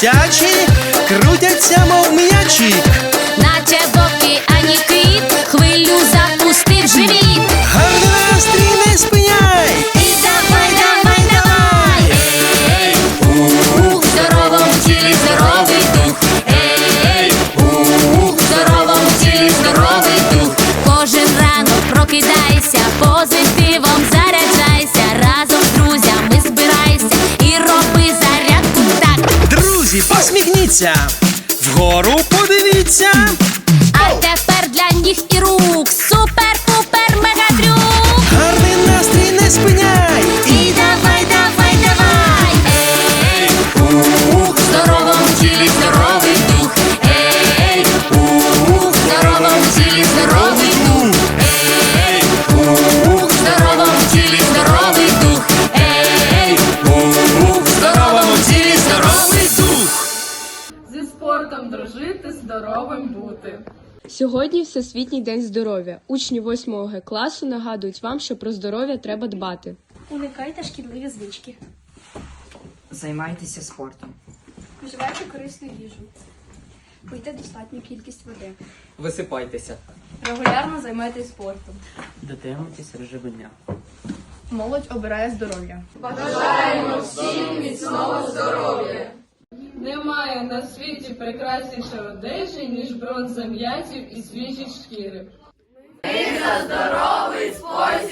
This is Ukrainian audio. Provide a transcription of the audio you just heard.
Дитячі крутяться, мов м'ячі. Наче вовки, ані кит, хвилю запустив живіт. Гарний настрій не спиняй. І давай, давай, давай. Ей, у, в здоровому тілі здоровий дух. Ей, у, в здоровому тілі здоровий дух. Кожен ранок прокидайся, посміхніться. Вгору подивіться. А тепер для ніг і рук. Дружити, здоровим бути. Сьогодні Всесвітній день здоров'я. Учні 8 Г класу нагадують вам, що про здоров'я треба дбати. Уникайте шкідливі звички. Займайтеся спортом. Вживайте корисну їжу. Пийте достатню кількість води. Висипайтеся. Регулярно займайтесь спортом. Дотримуйтесь режиму дня. Молодь обирає здоров'я. Немає на світі прекрасніше одежі, ніж бронза м'язів і свіжі шкіри. Ми за здоровий спосіб